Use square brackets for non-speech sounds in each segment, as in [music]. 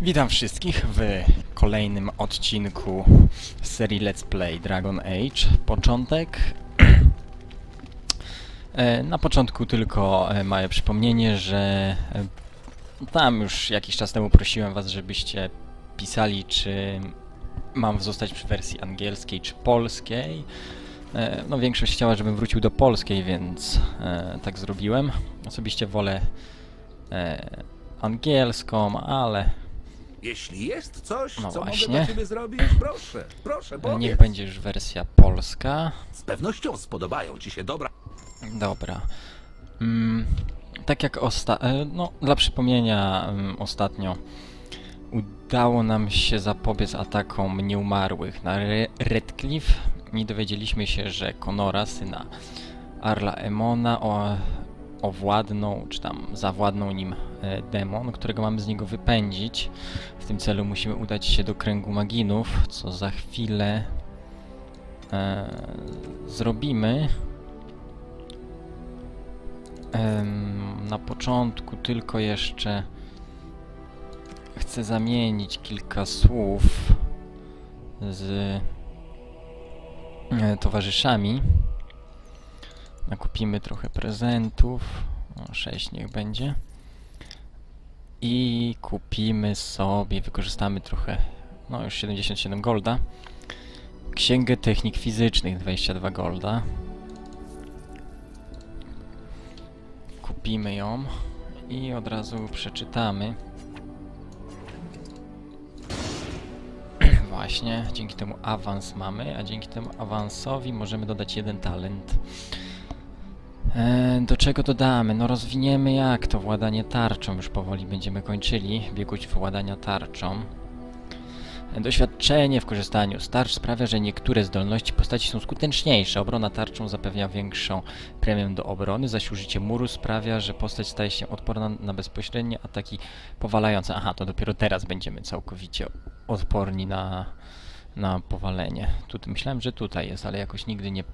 Witam wszystkich w kolejnym odcinku serii Let's Play Dragon Age. Początek. [clears throat] E, Na początku tylko e, małe przypomnienie, że e, tam już jakiś czas temu prosiłem was, żebyście pisali, czy mam zostać przy wersji angielskiej czy polskiej. No większość chciała, żebym wrócił do polskiej, więc tak zrobiłem. Osobiście wolę angielską, ale Jeśli jest coś, No co właśnie. mogę dla ciebie zrobić, proszę, proszę, powiedz. niech będzie już wersja polska. Z pewnością spodobają ci się dobra. Dobra. Mm, tak jak osta... e, No, dla przypomnienia, mm, ostatnio udało nam się zapobiec atakom nieumarłych na Re Redcliffe i dowiedzieliśmy się, że Conora, syna Arla Emona, o, owładnął, czy tam zawładnął nim e, demon, którego mamy z niego wypędzić. W tym celu musimy udać się do kręgu maginów, co za chwilę e, zrobimy. Em, na początku tylko jeszcze chcę zamienić kilka słów z e, towarzyszami. Nakupimy trochę prezentów. O, 6 niech będzie. I kupimy sobie, wykorzystamy trochę, no już 77 golda. Księgę technik fizycznych 22 golda. kupimy ją i od razu przeczytamy. [clears throat] Właśnie, dzięki temu awans mamy, a dzięki temu awansowi możemy dodać jeden talent. E, do czego dodamy? No rozwiniemy jak to władanie tarczą, już powoli będziemy kończyli biegłość władania tarczą. E, Doświadczenie w korzystaniu z tarcz sprawia, że niektóre zdolności postaci są skuteczniejsze. Obrona tarczą zapewnia większą premię do obrony, zaś użycie muru sprawia, że postać staje się odporna na bezpośrednie ataki powalające. Aha, to dopiero teraz będziemy całkowicie odporni na, na powalenie. Tutaj, myślałem, że tutaj jest, ale jakoś nigdy nie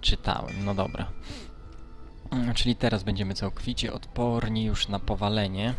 czytałem. No dobra. Mm, Czyli teraz będziemy całkowicie odporni już na powalenie.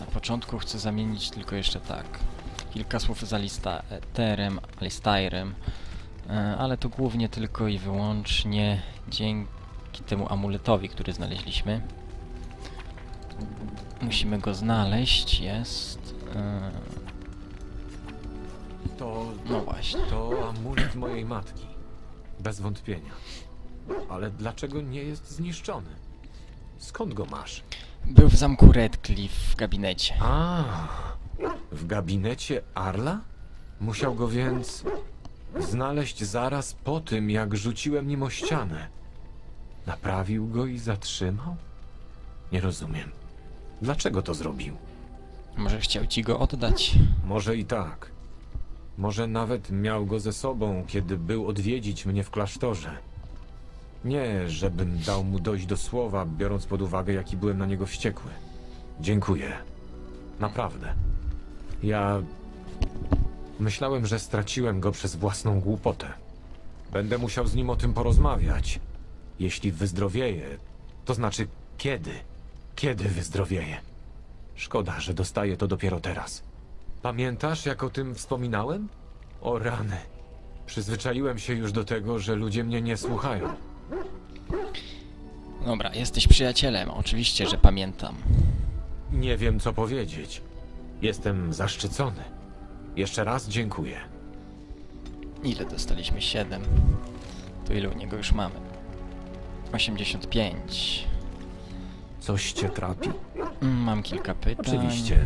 Na początku chcę zamienić tylko jeszcze tak. Kilka słów z Alistairem, Alistairem, e, ale to głównie tylko i wyłącznie dzięki temu amuletowi, który znaleźliśmy. Musimy go znaleźć, jest... e, To, No właśnie. to amulet mojej matki. Bez wątpienia. Ale dlaczego nie jest zniszczony? Skąd go masz? Był w zamku Redcliffe w gabinecie. A, w gabinecie Arla? Musiał go więc znaleźć zaraz po tym, jak rzuciłem nim o ścianę. Naprawił go i zatrzymał? Nie rozumiem. Dlaczego to zrobił? Może chciał ci go oddać? Może i tak. Może nawet miał go ze sobą, kiedy był odwiedzić mnie w klasztorze. Nie, żebym dał mu dojść do słowa, biorąc pod uwagę, jaki byłem na niego wściekły. Dziękuję. Naprawdę. Ja. Myślałem, że straciłem go przez własną głupotę. Będę musiał z nim o tym porozmawiać. Jeśli wyzdrowieje, to znaczy kiedy? Kiedy wyzdrowieje? Szkoda, że dostaję to dopiero teraz. Pamiętasz, jak o tym wspominałem? O rany. Przyzwyczaiłem się już do tego, że ludzie mnie nie słuchają. Dobra, jesteś przyjacielem, oczywiście, że pamiętam. Nie wiem, co powiedzieć. Jestem zaszczycony. Jeszcze raz dziękuję. Ile dostaliśmy? 7. To ile u niego już mamy? 85. Coś cię trapi? Mm, Mam kilka pytań. Oczywiście.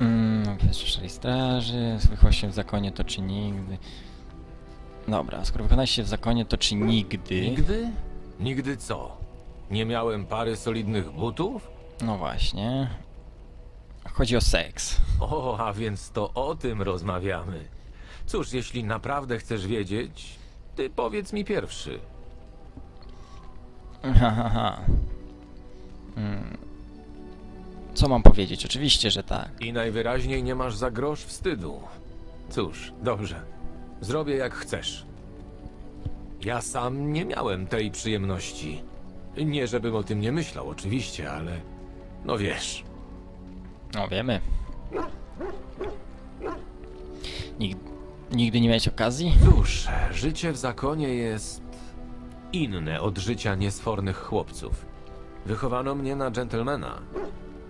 Mm, Wyszczeli straży, zwykło się w zakonie to czy nigdy. Dobra, skoro wykonałeś się w zakonie to czy nigdy. Nigdy? Nigdy co? Nie miałem pary solidnych butów? No właśnie. Chodzi o seks. O, a więc to o tym rozmawiamy. Cóż, jeśli naprawdę chcesz wiedzieć, ty powiedz mi pierwszy. [laughs] Ha, ha, ha. Mm. Co mam powiedzieć? Oczywiście, że tak. I najwyraźniej nie masz za grosz wstydu. Cóż, dobrze. Zrobię jak chcesz. Ja sam nie miałem tej przyjemności. Nie, żebym o tym nie myślał, oczywiście, ale No wiesz. No wiemy. Nig nigdy nie miałeś okazji? Cóż, życie w zakonie jest inne od życia niesfornych chłopców. Wychowano mnie na dżentelmena.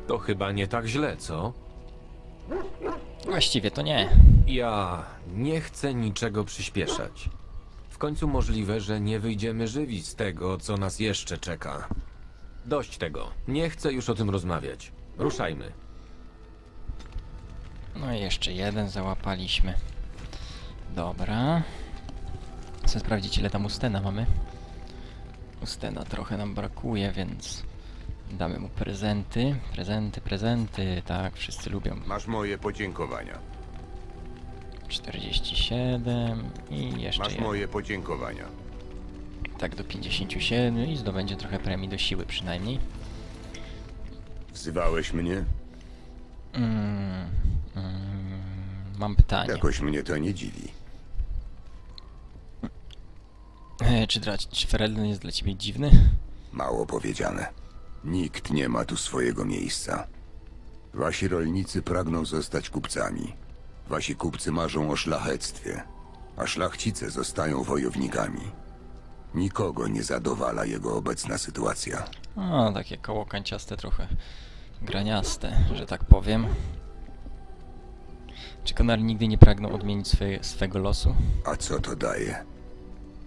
To chyba nie tak źle, co? Właściwie to nie. Ja nie chcę niczego przyspieszać. W końcu możliwe, że nie wyjdziemy żywi z tego, co nas jeszcze czeka. Dość tego. Nie chcę już o tym rozmawiać. Ruszajmy. No i jeszcze jeden załapaliśmy. Dobra. Chcę sprawdzić ile tam Ustena mamy. Ustena trochę nam brakuje, więc damy mu prezenty. Prezenty, prezenty, tak, wszyscy lubią. Masz moje podziękowania. 47 i jeszcze Masz jeden. moje podziękowania. Tak do 57 i zdobędzie trochę premii do siły przynajmniej. Wzywałeś mnie? Mm, mm, mam pytanie. Jakoś mnie to nie dziwi. E, Czy, dla, czy Ferelden jest dla ciebie dziwny? Mało powiedziane. Nikt nie ma tu swojego miejsca. Wasi rolnicy pragną zostać kupcami. Wasi kupcy marzą o szlachectwie, a szlachcice zostają wojownikami. Nikogo nie zadowala jego obecna sytuacja. O, takie koło kanciaste trochę graniaste, że tak powiem. Czy Konar nigdy nie pragnął odmienić swe, swego losu? A co to daje?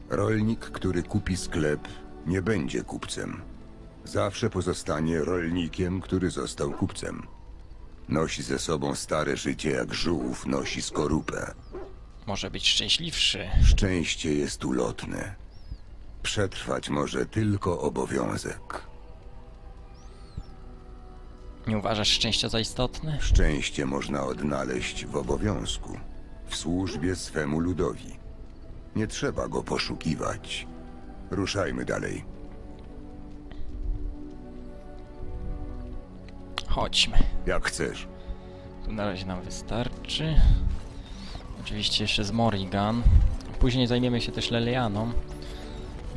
Rolnik, który kupi sklep, nie będzie kupcem. Zawsze pozostanie rolnikiem, który został kupcem. Nosi ze sobą stare życie jak żółw nosi skorupę. Może być szczęśliwszy. Szczęście jest ulotne. Przetrwać może tylko obowiązek. Nie uważasz szczęścia za istotne? Szczęście można odnaleźć w obowiązku, w służbie swemu ludowi. Nie trzeba go poszukiwać. Ruszajmy dalej. Chodźmy. Jak chcesz. Tu na razie nam wystarczy. Oczywiście jeszcze z Morrigan. Później zajmiemy się też Lelianą.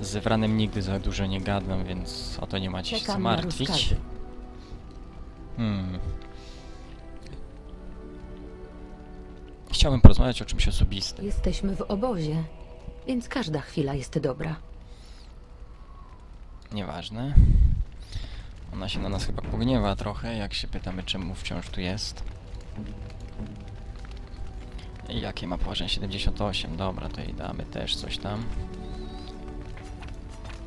Z Wranem nigdy za dużo nie gadam, więc o to nie macie się martwić. Hmm. Chciałbym porozmawiać o czymś osobistym. Jesteśmy w obozie, więc każda chwila jest dobra. Nieważne. Ona się na nas chyba pogniewa trochę, jak się pytamy, czemu wciąż tu jest. I jakie ma położenie? 78. Dobra, to jej damy też coś tam.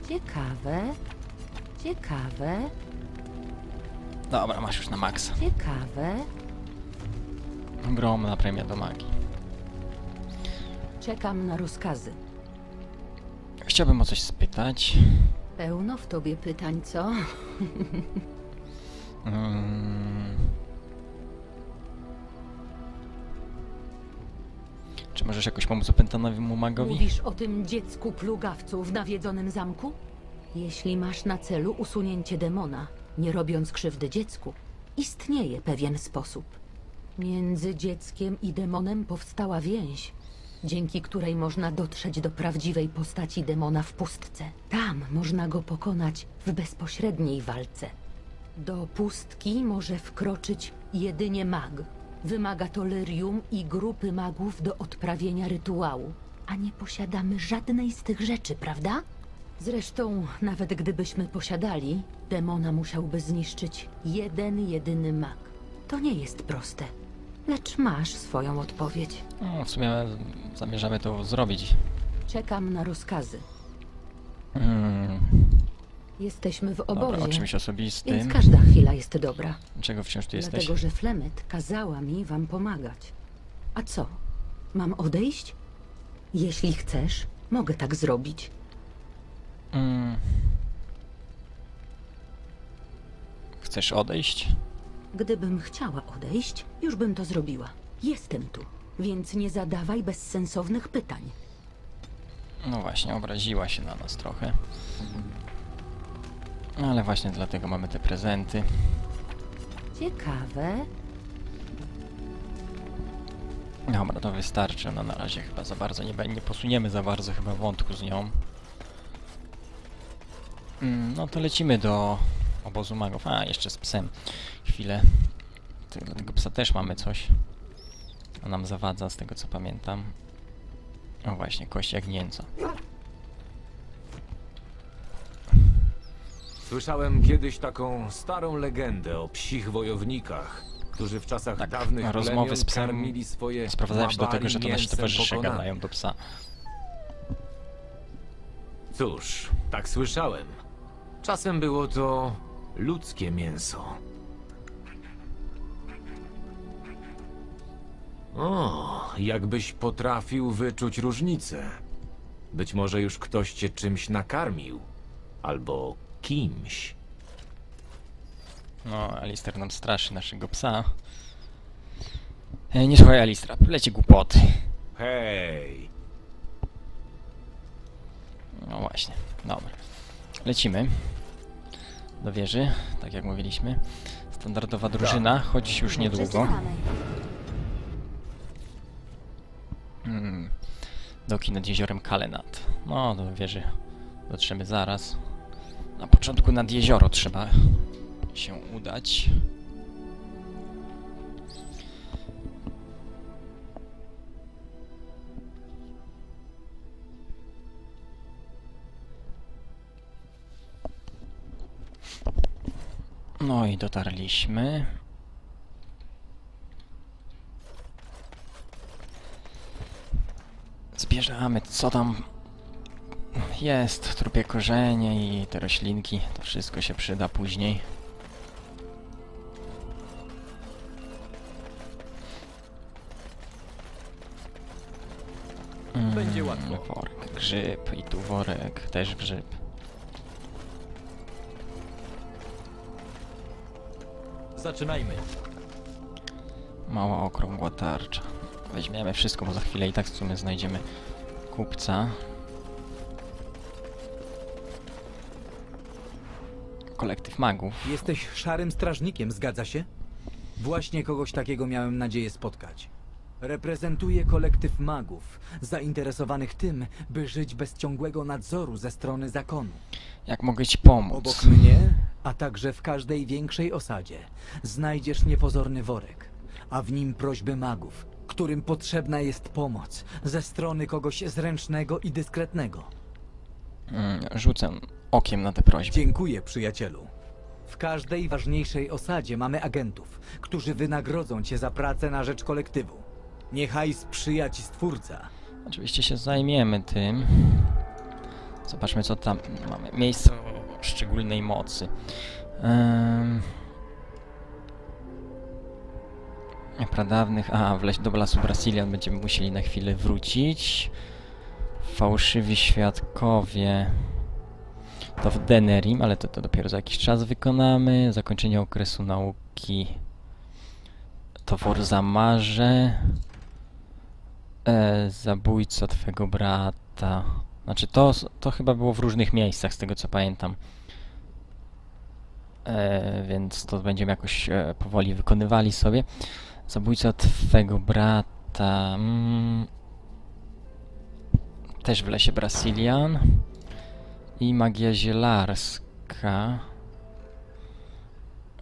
Ciekawe, ciekawe, Dobra, masz już na maksa. ciekawe. Ogromna premia do magii. Czekam na rozkazy. Chciałbym o coś spytać. Pełno w tobie pytań, co? Mm. Czy możesz jakoś pomóc opętanowemu magowi? Mówisz o tym dziecku plugawcu w nawiedzonym zamku? Jeśli masz na celu usunięcie demona, nie robiąc krzywdy dziecku, istnieje pewien sposób. Między dzieckiem i demonem powstała więź, dzięki której można dotrzeć do prawdziwej postaci demona w pustce. Tam można go pokonać w bezpośredniej walce. Do pustki może wkroczyć jedynie mag. Wymaga to lyrium i grupy magów do odprawienia rytuału. A nie posiadamy żadnej z tych rzeczy, prawda? Zresztą, nawet gdybyśmy posiadali, demona musiałby zniszczyć jeden jedyny mag. To nie jest proste. Lecz masz swoją odpowiedź. No, w sumie zamierzamy to zrobić. Czekam na rozkazy. Mm. Jesteśmy w Dobra, obozie, o czymś osobistym. więc każda chwila jest dobra. Czego wciąż tu jesteś? Dlatego, że Flemet kazała mi wam pomagać. A co? Mam odejść? Jeśli chcesz, mogę tak zrobić. Mm. Chcesz odejść? Gdybym chciała odejść, już bym to zrobiła. Jestem tu, więc nie zadawaj bezsensownych pytań. No właśnie, obraziła się na nas trochę. Ale właśnie dlatego mamy te prezenty. Ciekawe. Dobra, to wystarczy. Ona na razie chyba za bardzo nie, nie posuniemy za bardzo chyba wątku z nią. Mm, No to lecimy do obozu magów. A, jeszcze z psem. Chwilę. Dla tego psa też mamy coś. On nam zawadza, z tego co pamiętam. O właśnie, kość jagnięca. Słyszałem kiedyś taką starą legendę o psich wojownikach, którzy w czasach Tak, dawnych rozmowy z psem swoje Sprowadzają się do tego, że to nasi towarzysze gadają do psa. Cóż, tak słyszałem. Czasem było to ludzkie mięso. O, jakbyś potrafił wyczuć różnicę. Być może już ktoś cię czymś nakarmił. Albo kimś. No, Alistair nam straszy naszego psa. E, nie słuchaj Alistra, leci głupoty. Hej! No właśnie, dobra. Lecimy do wieży, tak jak mówiliśmy. Standardowa drużyna, choć już niedługo. Hmm. Doki nad jeziorem Kalenat. No, do wieży dotrzemy zaraz. Na początku nad jezioro trzeba się udać. No i dotarliśmy. Zbierzamy, co tam jest, trupie korzenie i te roślinki. To wszystko się przyda później. Będzie Mm, łatwo. Worek, grzyb i tu worek, też grzyb. Zaczynajmy. Mała okrągła tarcza. Weźmiemy wszystko, bo za chwilę i tak w sumie znajdziemy kupca. Kolektyw magów. Jesteś szarym strażnikiem, zgadza się? Właśnie kogoś takiego miałem nadzieję spotkać. Reprezentuję kolektyw magów, zainteresowanych tym, by żyć bez ciągłego nadzoru ze strony zakonu. Jak mogę ci pomóc? Obok mnie, a także w każdej większej osadzie, znajdziesz niepozorny worek, a w nim prośby magów, którym potrzebna jest pomoc ze strony kogoś zręcznego i dyskretnego. Mm, rzucę okiem na te prośby. Dziękuję, przyjacielu. W każdej ważniejszej osadzie mamy agentów, którzy wynagrodzą cię za pracę na rzecz kolektywu. Niechaj sprzyja ci stwórca. Oczywiście się zajmiemy tym. Zobaczmy co tam mamy. Miejsce szczególnej mocy. Um... Pradawnych... A, w leś do lasu Brasilian będziemy musieli na chwilę wrócić. Fałszywi świadkowie. To w Denerim, ale to, to dopiero za jakiś czas wykonamy. Zakończenie okresu nauki. To w Orzamarze. E, zabójca twego brata. Znaczy to, to chyba było w różnych miejscach, z tego co pamiętam. E, więc to będziemy jakoś e, powoli wykonywali sobie. Zabójca twego brata. Mm, też w lesie Brasilian. I magia zielarska.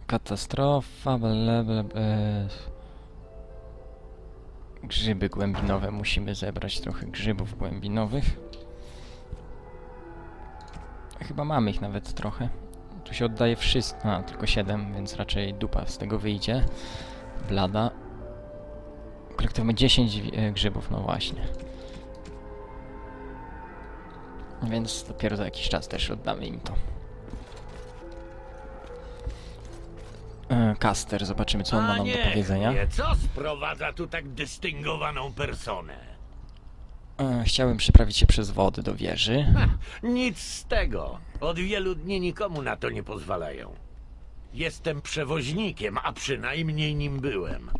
Katastrofa, ble, ble, ble. Grzyby głębinowe musimy zebrać trochę grzybów głębinowych. Chyba mamy ich nawet trochę. Tu się oddaje wszystko. A, tylko 7, więc raczej dupa z tego wyjdzie. Blada. Kolektyw ma 10 wi- e, grzybów, no właśnie. Więc dopiero za jakiś czas też oddamy im to. E, Caster, zobaczymy co on ma nam do powiedzenia. Wie, co sprowadza tu tak dystyngowaną personę? E, Chciałem przeprawić się przez wody do wieży. Nic z tego. Od wielu dni nikomu na to nie pozwalają. Jestem przewoźnikiem, a przynajmniej nim byłem.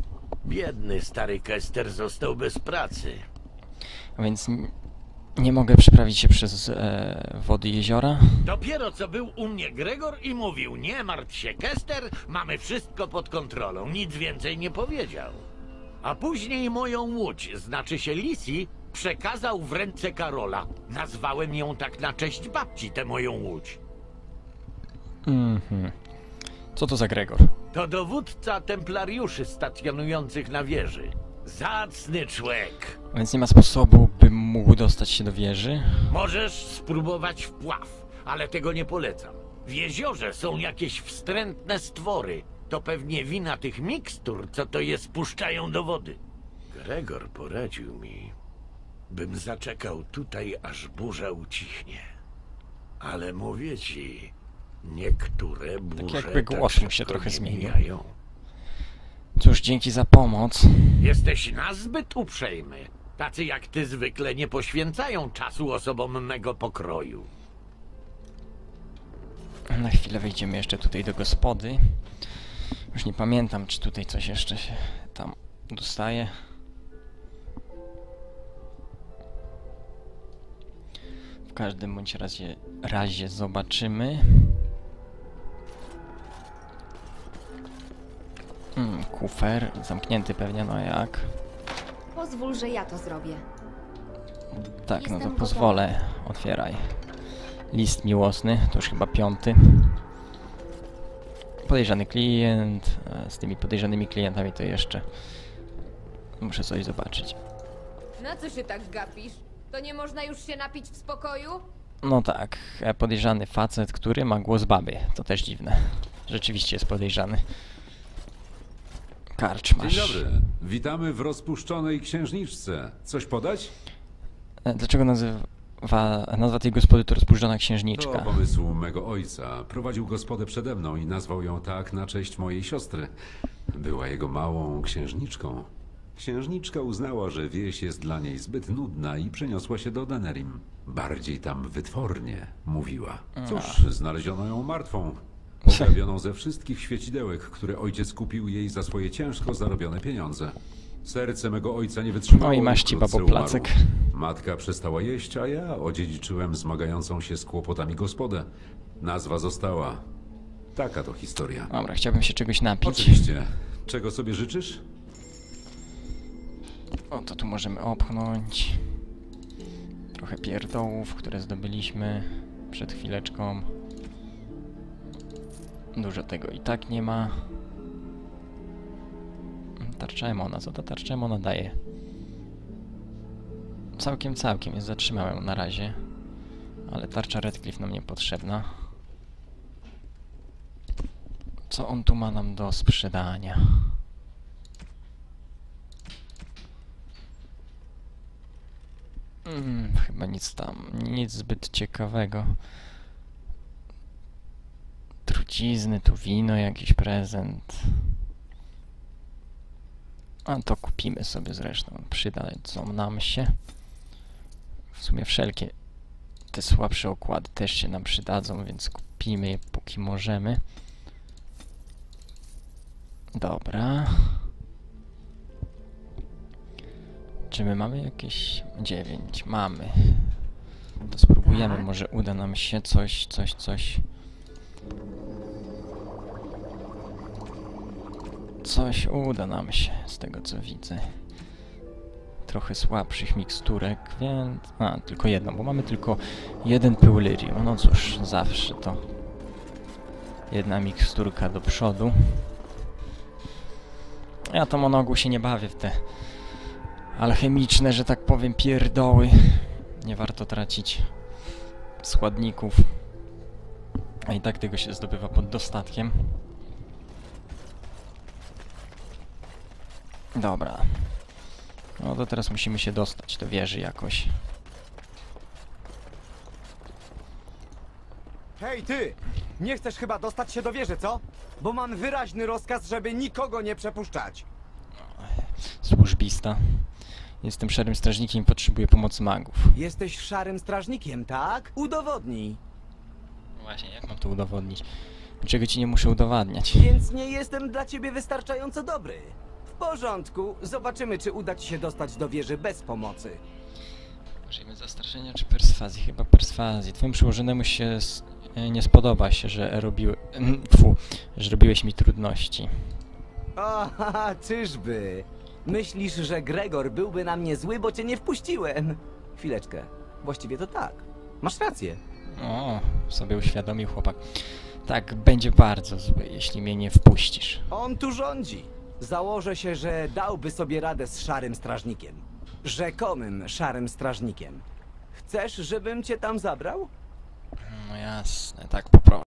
Biedny stary Kester został bez pracy. Więc n- nie mogę przeprawić się przez e, wody jeziora. Dopiero co był u mnie Gregor i mówił: Nie martw się, Kester, mamy wszystko pod kontrolą. Nic więcej nie powiedział. A później moją łódź, znaczy się Lisi, przekazał w ręce Karola. Nazwałem ją tak na cześć babci, tę moją łódź. Mhm. Co to za Gregor? To dowódca templariuszy stacjonujących na wieży. Zacny człowiek. Więc nie ma sposobu, bym mógł dostać się do wieży? Możesz spróbować wpław, ale tego nie polecam. W jeziorze są jakieś wstrętne stwory. To pewnie wina tych mikstur, co to je spuszczają do wody. Gregor poradził mi, bym zaczekał tutaj, aż burza ucichnie. Ale mówię ci, niektóre burze jakby głos tak mu się szybko trochę nie zmienił. mijają. Cóż, dzięki za pomoc. Jesteś nazbyt uprzejmy. Tacy jak ty zwykle nie poświęcają czasu osobom mego pokroju. Na chwilę wejdziemy jeszcze tutaj do gospody. Już nie pamiętam, czy tutaj coś jeszcze się tam dostaje. Każdym bądź razie, razie zobaczymy. Mm, kufer, zamknięty pewnie, no jak? Pozwól, że ja to zrobię. Tak, no to Jestem pozwolę. Otwieraj. List miłosny, to już chyba piąty. Podejrzany klient. Z tymi podejrzanymi klientami to jeszcze muszę coś zobaczyć. Na co się tak gapisz? To nie można już się napić w spokoju? No tak, e, podejrzany facet, który ma głos baby. To też dziwne. Rzeczywiście jest podejrzany. Karcz Dzień dobry. Witamy w rozpuszczonej księżniczce. Coś podać? E, Dlaczego nazywa, nazwa tej gospody to rozpuszczona To księżniczka? pomysł mego ojca. Prowadził gospodę przede mną i nazwał ją tak na cześć mojej siostry. Była jego małą księżniczką. Księżniczka uznała, że wieś jest dla niej zbyt nudna i przeniosła się do Denerim. Bardziej tam wytwornie, mówiła. Cóż, znaleziono ją martwą. [laughs] Pograbioną ze wszystkich świecidełek, które ojciec kupił jej za swoje ciężko zarobione pieniądze. Serce mego ojca nie wytrzymało. Oj, masz i ci, wkrótce babo, placek. Matka przestała jeść, a ja odziedziczyłem zmagającą się z kłopotami gospodę. Nazwa została. Taka to historia. Dobra, chciałbym się czegoś napić. Oczywiście. Czego sobie życzysz? O, to tu możemy opchnąć. Trochę pierdołów, które zdobyliśmy przed chwileczką. Dużo tego i tak nie ma. Tarcza Emona, co ta tarcza Emona daje? Całkiem, całkiem, jest zatrzymałem na razie. Ale tarcza Redcliffe nam niepotrzebna. Co on tu ma nam do sprzedania? Mm, chyba nic tam, nic zbyt ciekawego. Trucizny, tu wino, jakiś prezent. A to kupimy sobie zresztą, przydadzą nam się. W sumie wszelkie te słabsze okłady też się nam przydadzą, więc kupimy je póki możemy. Dobra. Czy my mamy jakieś 9? Mamy. To spróbujemy, Tak. może uda nam się coś, coś, coś. Coś uda nam się, z tego co widzę. Trochę słabszych miksturek, więc... A, tylko jedną, bo mamy tylko jeden pył lyrium. No cóż, zawsze to... Jedna miksturka do przodu. Ja to monogu się nie bawię w te alchemiczne, że tak powiem, pierdoły. Nie warto tracić składników. A i tak tego się zdobywa pod dostatkiem. Dobra. No to teraz musimy się dostać do wieży jakoś. Hej ty! Nie chcesz chyba dostać się do wieży, co? Bo mam wyraźny rozkaz, żeby nikogo nie przepuszczać. Służbista. Jestem szarym strażnikiem i potrzebuję pomocy magów. Jesteś szarym strażnikiem, tak? Udowodnij. Właśnie, jak mam to udowodnić? Czego ci nie muszę udowadniać? Więc nie jestem dla ciebie wystarczająco dobry. W porządku. Zobaczymy, czy uda ci się dostać do wieży bez pomocy. Użyjmy zastraszenia czy perswazji? Chyba perswazji. Twoim przełożonemu się s- e, nie spodoba się, że robił... Fu, że robiłeś mi trudności. [laughs] O, haha, czyżby? Myślisz, że Gregor byłby na mnie zły, bo cię nie wpuściłem? Chwileczkę. Właściwie to tak. Masz rację. O, sobie uświadomił chłopak. Tak będzie bardzo zły, jeśli mnie nie wpuścisz. On tu rządzi. Założę się, że dałby sobie radę z szarym strażnikiem. Rzekomym szarym strażnikiem. Chcesz, żebym cię tam zabrał? No jasne, tak poprowadź.